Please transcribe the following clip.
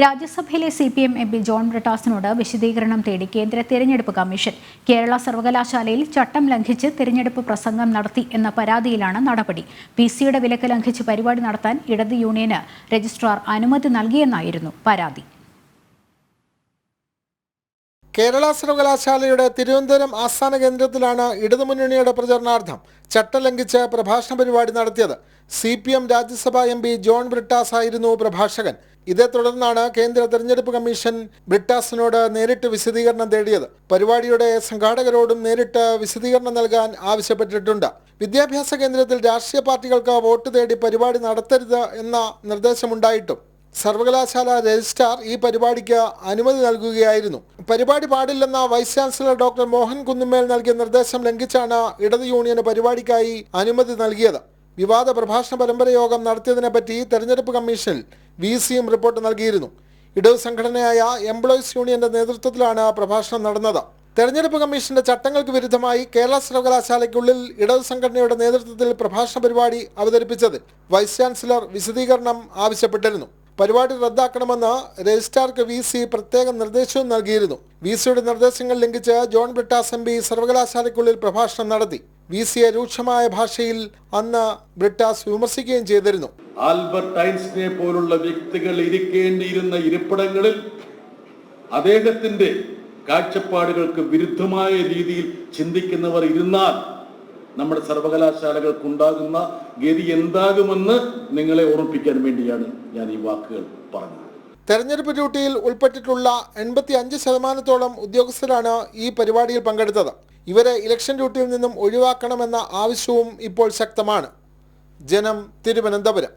രാജ്യസഭയിലെ C P M M P John ബ്രിട്ടാസിനോട് വിശദീകരണം തേടി കേന്ദ്ര തിരഞ്ഞെടുപ്പ് കമ്മീഷൻ. കേരള സർവകലാശാലയിൽ ചട്ടം ലംഘിച്ച് തിരഞ്ഞെടുപ്പ് പ്രസംഗം നടത്തി എന്ന പരാതിയിലാണ് നടപടി. പി സിയുടെ വിലക്ക് ലംഘിച്ച് പരിപാടി നടത്താൻ ഇടത് യൂണിയന് രജിസ്ട്രാർ അനുമതി നൽകിയെന്നായിരുന്നു പരാതി. കേരള സർവകലാശാലയുടെ തിരുവനന്തപുരം ആസ്ഥാന കേന്ദ്രത്തിലാണ് ഇടതുമുന്നണിയുടെ പ്രചരണാർത്ഥം ചട്ടം ലംഘിച്ച് പ്രഭാഷണ പരിപാടി നടത്തിയത്. C P M Rajya Sabha M P John Brittas ആയിരുന്നു പ്രഭാഷകൻ. ഇതേ തുടർന്നാണ് കേന്ദ്ര തെരഞ്ഞെടുപ്പ് കമ്മീഷൻ ബ്രിട്ടാസിനോട് നേരിട്ട് വിശദീകരണം തേടിയത്. പരിപാടിയുടെ സംഘാടകരോടും നേരിട്ട് വിശദീകരണം നൽകാൻ ആവശ്യപ്പെട്ടിട്ടുണ്ട്. വിദ്യാഭ്യാസ കേന്ദ്രത്തിൽ രാഷ്ട്രീയ പാർട്ടികൾക്ക് വോട്ട് തേടി പരിപാടി നടത്തരുത് എന്ന നിർദ്ദേശമുണ്ടായിട്ടും. സർവകലാശാല രജിസ്ട്രാർ ഈ പരിപാടിക്ക് അനുമതി നൽകുകയായിരുന്നു. പരിപാടി പാടില്ലെന്ന vice chancellor doctor Mohan Kunnumel നൽകിയ നിർദ്ദേശം ലംഘിച്ചാണ് ഇടത് യൂണിയന് പരിപാടിക്കായി അനുമതി നൽകിയത്. വിവാദ പ്രഭാഷണ പരമ്പര യോഗം നടത്തിയതിനെപ്പറ്റി തെരഞ്ഞെടുപ്പ് കമ്മീഷനിൽ വി സിയും റിപ്പോർട്ട് നൽകിയിരുന്നു. ഇടതു സംഘടനയായ എംപ്ലോയീസ് യൂണിയന്റെ നേതൃത്വത്തിലാണ് പ്രഭാഷണം നടന്നത്. തെരഞ്ഞെടുപ്പ് കമ്മീഷന്റെ ചട്ടങ്ങൾക്ക് വിരുദ്ധമായി കേരള സർവകലാശാലയ്ക്കുള്ളിൽ ഇടതു സംഘടനയുടെ നേതൃത്വത്തിൽ പ്രഭാഷണ പരിപാടി അവതരിപ്പിച്ചത് വൈസ് ചാൻസലർ വിശദീകരണം ആവശ്യപ്പെട്ടിരുന്നു. പരിപാടി റദ്ദാക്കണമെന്ന് രജിസ്ട്രാർക്ക് വി സി പ്രത്യേക നിർദ്ദേശവും നൽകിയിരുന്നു. വി സിയുടെ നിർദ്ദേശങ്ങൾ ലംഘിച്ച് ജോൺ ബ്രിട്ടാസ് എം പി സർവകലാശാലയ്ക്കുള്ളിൽ പ്രഭാഷണം നടത്തി. വി സിയെ രൂക്ഷമായ ഭാഷയിൽ അന്ന് ബ്രിട്ടാസ് വിമർശിക്കുകയും ചെയ്തിരുന്നു. ആൽബർട്ട് ഐൻസ്റ്റിനെ പോലുള്ള വ്യക്തികൾ ഇരിക്കേണ്ടിയിരുന്ന ഇരിപ്പിടങ്ങളിൽ അദ്ദേഹത്തിന്റെ കാഴ്ചപ്പാടുകൾക്ക് വിരുദ്ധമായ രീതിയിൽ ചിന്തിക്കുന്നവർ ഇരുന്നാൽ നമ്മുടെ സർവകലാശാലകൾക്ക് ഉണ്ടാകുന്ന ഗതി എന്താകുമെന്ന് നിങ്ങളെ ഓർമ്മിപ്പിക്കാൻ വേണ്ടിയാണ് ഞാൻ ഈ വാക്കുകൾ പറഞ്ഞത്. തെരഞ്ഞെടുപ്പ് ഡ്യൂട്ടിയിൽ ഉൾപ്പെട്ടിട്ടുള്ള എൺപത്തി അഞ്ച് ശതമാനത്തോളം ഉദ്യോഗസ്ഥരാണ് ഈ പരിപാടിയിൽ പങ്കെടുത്തത്. ഇവരെ ഇലക്ഷൻ ഡ്യൂട്ടിയിൽ നിന്നും ഒഴിവാക്കണമെന്ന ആവശ്യവും ഇപ്പോൾ ശക്തമാണ്. ജനം തിരുവനന്തപുരം.